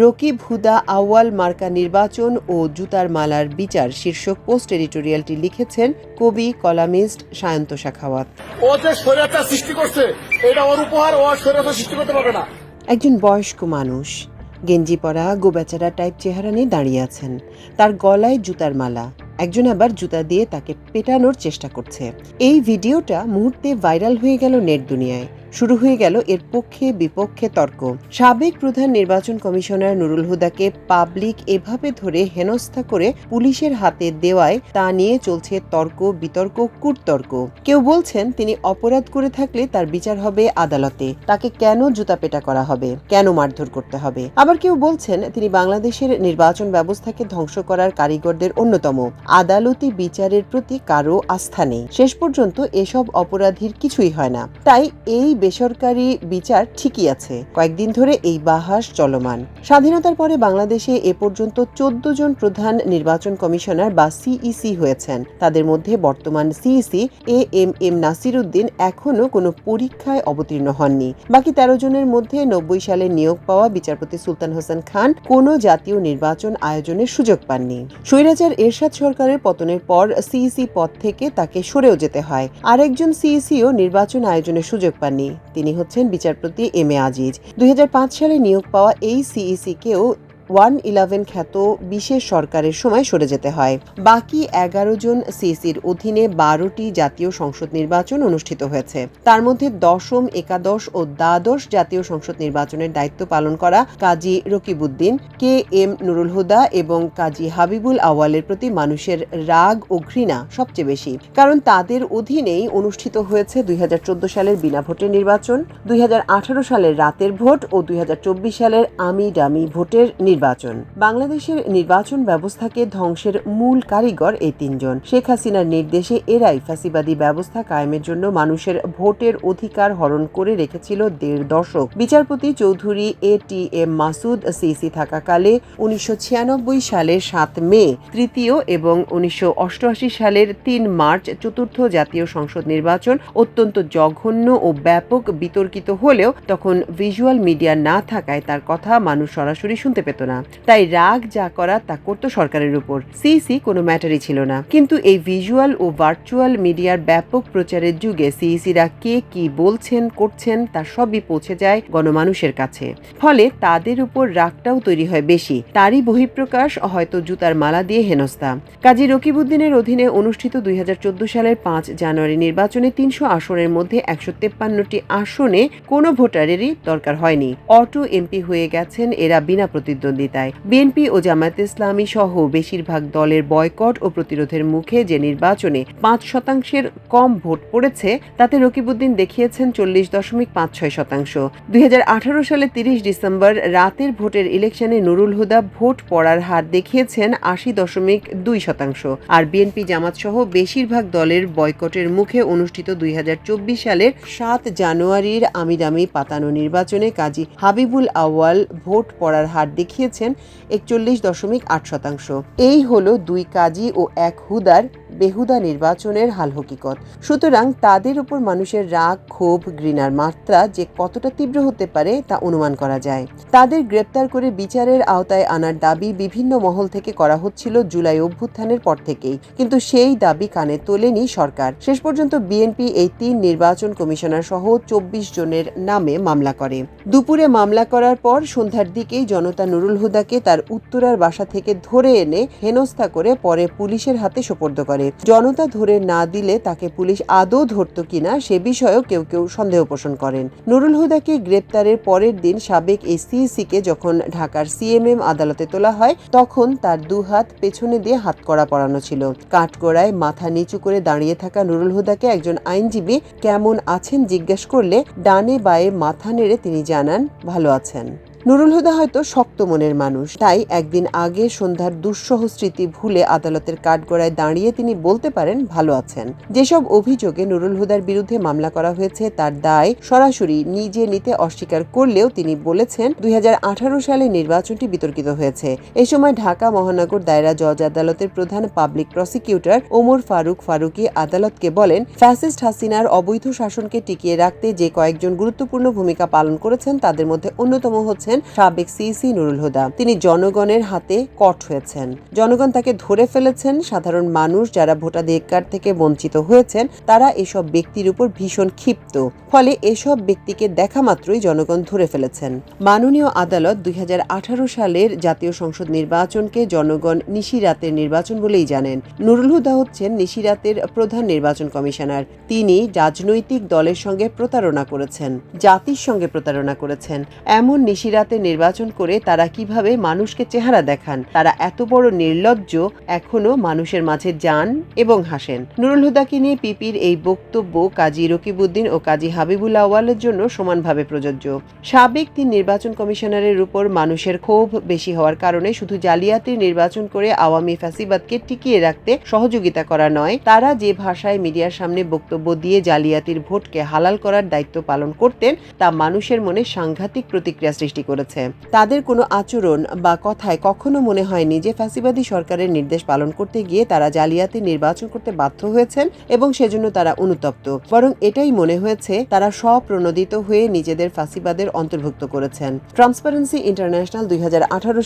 রকিব হুদা আউয়াল মার্কা নির্বাচন ও জুতার মালার বিচার শীর্ষক পোস্ট এডিটোরিয়ালটি লিখেছেন কবি কলামিস্ট সায়ন্ত শাখাওয়াত। ও যে স্বৈরাচার সৃষ্টি করছে এটা ওর উপহার ও স্বৈরাচার সৃষ্টি করতে পারবে না। একজন বয়স্ক মানুষ গেঞ্জি পরা গোবেচারা টাইপ চেহারা নিয়ে দাঁড়িয়ে আছেন। তার গলায় জুতার মালা। একজন আবার জুতা দিয়ে তাকে পেটানোর চেষ্টা করছে। এই ভিডিওটা মুহূর্তে ভাইরাল হয়ে গেল নেট দুনিয়ায়। শুরু হয়ে গেল এর পক্ষে বিপক্ষে তর্ক। সাবেক প্রধান নির্বাচন কমিশনার নুরুল হুদাকে পাবলিক এভাবে ধরে হেনস্থা করে পুলিশের হাতে দেওয়ায় তা নিয়ে চলছে তর্ক, বিতর্ক, কূটতর্ক। কেউ বলছেন তিনি অপরাধ করে থাকলে তার বিচার হবে আদালতে। তাকে কেন জুতা পেটা করা হবে? কেন মারধর করতে হবে? আবার কেউ বলছেন তিনি বাংলাদেশের নির্বাচন ব্যবস্থাকে ধ্বংস করার কারিগরদের অন্যতম। আদালতি বিচারের প্রতি কারও আস্থা নেই। শেষ পর্যন্ত এসব অপরাধীর কিছুই হয় না। তাই এই বেসরকারি বিচার ঠিকই আছে। কয়েকদিন ধরে এই বাহাস চলমান। স্বাধীনতার পরে বাংলাদেশে এ পর্যন্ত চোদ্দ জন প্রধান নির্বাচন কমিশনার বা সিইসি হয়েছেন। তাদের মধ্যে বর্তমান CEC A M M Nasir Uddin এখনও কোনো পরীক্ষায় অবতীর্ণ হননি। বাকি তেরো জনের মধ্যে নব্বই সালে নিয়োগ পাওয়া বিচারপতি সুলতান হোসেন খান কোনো জাতীয় নির্বাচন আয়োজনের সুযোগ পাননি। স্বৈরাচার এরশাদ সরকারের পতনের পর সিইসি পদ থেকে তাকে সরেও যেতে হয়। আরেকজন সিইসিও নির্বাচন আয়োজনের সুযোগ পাননি। তিনি হচ্ছেন বিচারপতি এম এ আজিজ। দুই হাজার পাঁচ সালে নিয়োগ পাওয়া এই সিইসিকেও ওয়ান ইলেভেন খ্যাত বিশেষ সরকারের সময় সরে যেতে হয়। বাকি এগারো জন সিসির অধীনে বারোটি জাতীয় সংসদ নির্বাচন অনুষ্ঠিত হয়েছে। তার মধ্যে দশম, একাদশ ও দ্বাদশ জাতীয় সংসদ নির্বাচনের দায়িত্ব পালন করা কাজী রকিবউদ্দিন, কে এম নুরুল হুদা এবং কাজী হাবিবুল আওয়ালের প্রতি মানুষের রাগ ও ঘৃণা সবচেয়ে বেশি। কারণ তাদের অধীনেই অনুষ্ঠিত হয়েছে দুই হাজার চোদ্দ সালের বিনা ভোটের নির্বাচন, দুই হাজার আঠারো সালের রাতের ভোট ও দুই হাজার চব্বিশ সালের আমি ডামি ভোটের নির্বাচন বাংলাদেশের নির্বাচন ব্যবস্থাকে ধ্বংসের মূল কারিগর এই তিনজন। শেখ হাসিনার নির্দেশে এরাই ফ্যাসিবাদী ব্যবস্থা কায়েমের জন্য মানুষের ভোটের অধিকার হরণ করে রেখেছিল দেড় দশক। বিচারপতি Chowdhury A T M Masud CEC থাকাকালে উনিশশো ছিয়ানব্বই সালের সাত মে, তৃতীয় এবং উনিশশো অষ্টআশি সালের তিন মার্চ চতুর্থ জাতীয় সংসদ নির্বাচন অত্যন্ত জঘন্য ও ব্যাপক বিতর্কিত হলেও তখন ভিজুয়াল মিডিয়া না থাকায় তার কথা মানুষ সরাসরি শুনতে পেত না। তাই রাগ যা করা তা করতো সরকারের উপর। সিইসি কোনো ম্যাটারই ছিল না। কিন্তু এই ভিজুয়াল ও ভার্চুয়াল মিডিয়ার ব্যাপক প্রচারের যুগে সিইসিরা কে কি বলছেন, করছেন তা সবই পৌঁছে যায় গণমানুষের কাছে। ফলে তাদের উপর রাগটাও তৈরি হয় বেশি। তারই বহিঃপ্রকাশ হয়তো জুতার মালা দিয়ে হেনস্থা। কাজী রকিবউদ্দিনের অধীনে অনুষ্ঠিত দুই হাজার চোদ্দ সালের পাঁচ জানুয়ারি নির্বাচনে তিনশো আসনের মধ্যে একশো তেপ্পান্নটি আসনে কোনো ভোটারেরই দরকার হয়নি। অটো এমপি হয়ে গেছেন এরা বিনা প্রতিদ্বন্দ্বিতায়। বিএনপি ও জামায়াত ইসলামী সহ বেশিরভাগ দলের বয়কট ও প্রতিরোধের মুখে যে নির্বাচনে পাঁচ শতাংশের কম ভোট পড়েছে, তাতে রকিবউদ্দিন দেখিয়েছেন চল্লিশ দশমিক পাঁচ ছয় শতাংশ। দুই সালে তিরিশ ডিসেম্বর রাতের ভোটের ইলেকশনে নুরুল হুদা ভোট পড়ার হার দেখিয়েছেন আশি দশমিক দুই শতাংশ। আর বিএনপি জামাত সহ বেশিরভাগ দলের বয়কটের মুখে অনুষ্ঠিত দুই হাজার চব্বিশ সালের সাত জানুয়ারির আমিদামি পাতানো নির্বাচনে কাজী হাবিবুল আওয়াল ভোট পড়ার হার দেখিয়েছেন একচল্লিশ দশমিক আট শতাংশ। এই হলো দুই কাজী ও এক হুদার বেহুদা নির্বাচনের হাল হকিকত। সুতরাং তাদের উপর মানুষের রাগ, ক্ষোভ, ঘৃণার মাত্রা যে কতটা তীব্র হতে পারে তা অনুমান করা যায়। তাদের গ্রেপ্তার করে বিচারের আওতায় আনার দাবি বিভিন্ন মহল থেকে করা হচ্ছিল জুলাই অভ্যুত্থানের পর থেকেই। কিন্তু সেই দাবি কানে তোলেনি সরকার। শেষ পর্যন্ত বিএনপি এই তিন নির্বাচন কমিশনার সহ চব্বিশ জনের নামে মামলা করে। দুপুরে মামলা করার পর সন্ধ্যার দিকেই জনতা নুরুল হুদাকে তার উত্তরার বাসা থেকে ধরে এনে হেনস্থা করে পরে পুলিশের হাতে সোপর্দ করে। জনতা ধরে না দিলে তাকে পুলিশ আদৌ ধরত কিনা সে বিষয়েও কেউ কেউ সন্দেহ পোষণ করেন। নুরুল হুদাকে গ্রেপ্তারের পরের দিন সাবেক এই সিইসিকে যখন ঢাকার সিএমএম আদালতে তোলা হয়, তখন তার দু হাত পেছনে দিয়ে হাত করা পরানো ছিল। কাঠগড়ায় মাথা নিচু করে দাঁড়িয়ে থাকা নুরুল হুদাকে একজন আইনজীবী কেমন আছেন জিজ্ঞেস করলে ডানে বায়ে মাথা নেড়ে তিনি জানান, ভালো আছেন। নুরুল হুদা হয়তো শক্ত মনের মানুষ। তাই একদিন আগে সন্ধ্যার দুঃসহ স্মৃতি ভুলে আদালতের কাঠগড়ায় দাঁড়িয়ে তিনি বলতে পারেন, ভালো আছেন। যেসব অভিযোগে নুরুল হুদার বিরুদ্ধে মামলা করা হয়েছে, তার দায় সরাসরি নিজে নিতে অস্বীকার করলেও তিনি বলেছেন, দুই হাজার আঠারো সালে নির্বাচনটি বিতর্কিত হয়েছে। এ সময় ঢাকা মহানগর দায়রা জজ আদালতের প্রধান পাবলিক প্রসিকিউটর ওমর ফারুক ফারুকি আদালতকে বলেন, ফ্যাসিস্ট হাসিনার অবৈধ শাসনকে টিকিয়ে রাখতে যে কয়েকজন গুরুত্বপূর্ণ ভূমিকা পালন করেছেন, তাদের মধ্যে অন্যতম হচ্ছেন করেছেন সাবেক সিইসি নুরুল হুদা। তিনি জনগণের হাতে কট হয়েছেন। জনগণ তাকে ধরে ফেলেছেন। সাধারণ মানুষ যারা ভোটাধিকার থেকে বঞ্চিত হয়েছেন, তারা এসব ব্যক্তির উপর ভীষণ ক্ষিপ্ত। ফলে এসব ব্যক্তিকে দেখা মাত্রই জনগণ ধরে ফেলেছেন। মাননীয় আদালত দুই সালের জাতীয় সংসদ নির্বাচনকে জনগণ নিশিরাতের নির্বাচন বলেই জানেন। নুরুল হুদা হচ্ছেন নিশিরাতের প্রধান নির্বাচন কমিশনার। তিনি রাজনৈতিক দলের সঙ্গে প্রতারণা করেছেন, জাতির সঙ্গে প্রতারণা করেছেন। এমন নিশিরাতে নির্বাচন করে তারা কীভাবে মানুষকে চেহারা দেখান? তারা এত বড় নির্লজ্জ, এখনও মানুষের মাঝে যান এবং হাসেন। নুরুল হুদাকে নিয়ে পিপির এই বক্তব্য কাজী রকিবউদ্দিন ও কাজী হাবিবুল আওয়ালের জন্য সমানভাবে প্রযোজ্য। সাবেক তিন নির্বাচন কমিশনারের উপর মানুষের ক্ষোভ বেশি হওয়ার কারণে শুধু জালিয়াতির নির্বাচন করে আওয়ামী ফ্যাসিবাদকে টিকিয়ে রাখতে সহযোগিতা করা নয়, তারা যে ভাষায় মিডিয়ার সামনে বক্তব্য দিয়ে জালিয়াতির ভোটকে হালাল করার দায়িত্ব পালন করতেন, তা মানুষের মনে সাংঘাতিক প্রতিক্রিয়া সৃষ্টি করেছে। তাদের কোনো আচরণ বা কথায় কখনো মনে হয়নি যে ফ্যাসিবাদী সরকারের নির্দেশ পালন করতে গিয়ে তারা জালিয়াতি নির্বাচন করতে বাধ্য হয়েছেন এবং সেজন্য তারা অনুতপ্ত। বরং এটাই মনে হয়েছে, তারা স্বপ্রণোদিত হয়ে নিজেদের ফাঁসিবাদের অন্তর্ভুক্ত করেছেন। ট্রান্সপারেন্সি ইন্টারন্যাশনাল দুই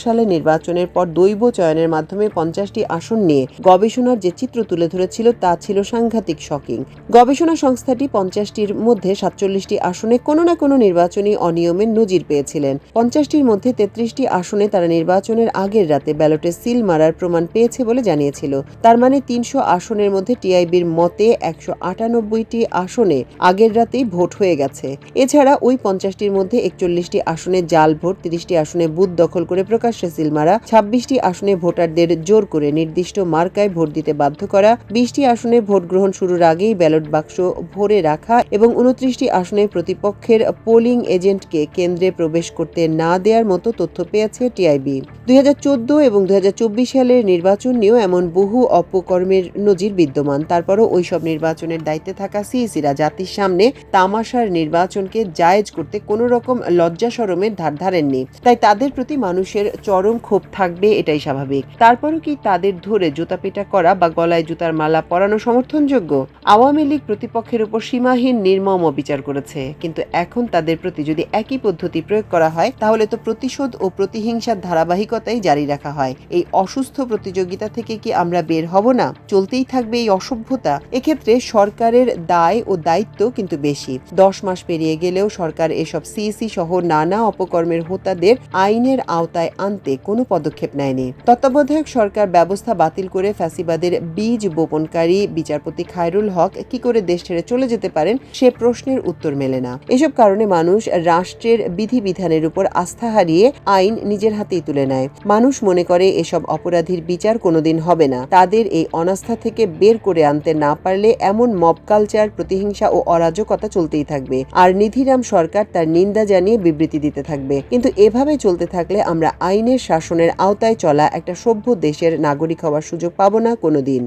সালে নির্বাচনের পর দৈব চয়নের মাধ্যমে পঞ্চাশটি আসন নিয়ে গবেষণার যে চিত্র তুলে ধরেছিল তা ছিল সাংঘাতিক শকিং। গবেষণা সংস্থাটি পঞ্চাশটির মধ্যে সাতচল্লিশটি আসনে কোনো না কোনো নির্বাচনী অনিয়মের নজির পেয়েছিলেন। পঞ্চাশটির মধ্যে তেত্রিশটি আসনে তারা নির্বাচনের আগের রাতে ব্যালটে সিল মারার প্রমাণ পেয়েছে বলে জানিয়েছিল। তার মানে তিনশো আসনের মধ্যে টিআইবির মতে একশো আটানব্বইটি আসনে আগের রাতেই ভোট হয়ে গেছে। এছাড়া ওই পঞ্চাশটির মধ্যে একচল্লিশটি আসনে জাল ভোট, তিরিশটি আসনে বুথ দখল করে প্রকাশ্যে সিল মারা, ছাব্বিশটি আসনে ভোটারদের জোর করে নির্দিষ্ট মার্কায় ভোট দিতে বাধ্য করা, বিশটি আসনে ভোট গ্রহণ শুরুর আগেই ব্যালট বাক্স ভরে রাখা এবং উনত্রিশটি আসনে প্রতিপক্ষের পোলিং এজেন্টকে কেন্দ্রে প্রবেশ করতে না দেওয়ার মতো তথ্য পেয়েছে টিআইবি। দুই হাজার চোদ্দ এবং দুই সালের নির্বাচন নিয়েও এমন বহু অপকর্মের নজির বিদ্যমান। তারপরও ওইসব নির্বাচনের দায়িত্বে থাকা সিইসিরা জাতির সামনে তামাশার নির্বাচনকে জায়েজ করতে কোনো রকম লজ্জা সরমের ধার ধারেননি। তাই তাদের প্রতি মানুষের চরম ক্ষোভ থাকবে এটাই স্বাভাবিক। তারপরও কি তাদের ধরে জুতাপিটা করা বা গলায় জুতার মালা পরানো সমর্থনযোগ্য? আওয়ামী লীগ প্রতিপক্ষের উপর সীমাহীন নির্মম বিচার করেছে। কিন্তু এখন তাদের প্রতি যদি একই পদ্ধতি প্রয়োগ করা হয় তাহলে তো প্রতিশোধ ও প্রতিহিংসার ধারাবাহিকতাই জারি রাখা হয়। এই অসুস্থ প্রতিযোগিতা থেকে কি আমরা বের হব না? চলতেই থাকবে এই অসভ্যতা। এক্ষেত্রে সরকারের দায় ও দায়িত্ব কিন্তু বেশি। দশ মাস পেরিয়ে গেলেও সরকার এসব সিইসি সহ নানা অপকর্মের হোতাদের আইনের আওতায় আনতে কোনো পদক্ষেপ নেয়নি। তত্ত্বাবধায়ক সরকার ব্যবস্থা বাতিল করে ফ্যাসিবাদের বীজ বপনকারী বিচারপতি খায়রুল হক কি করে দেশ ছেড়ে চলে যেতে পারেন, সে প্রশ্নের উত্তর মেলে না। এসব কারণে মানুষ রাষ্ট্রের বিধিবিধানের উপর আস্থা হারিয়ে আইন নিজের হাতেই তুলে নেয়। মানুষ মনে করে এসব অপরাধীর বিচার কোনোদিন হবে না। তাদের এই অনাস্থা থেকে বের করে আনতে না পারলে এমন মব কালচার, প্রতিহিংসা ও অরাজকতা চলতেই থাকবে। আর নিধিরাম সরকার তার নিন্দা জানিয়ে বিবৃতি দিতে থাকবে। কিন্তু এভাবে চলতে থাকলে আমরা আইনের শাসনের আওতায় চলা একটা সভ্য দেশের নাগরিক হওয়ার সুযোগ পাবো না কোনোদিন।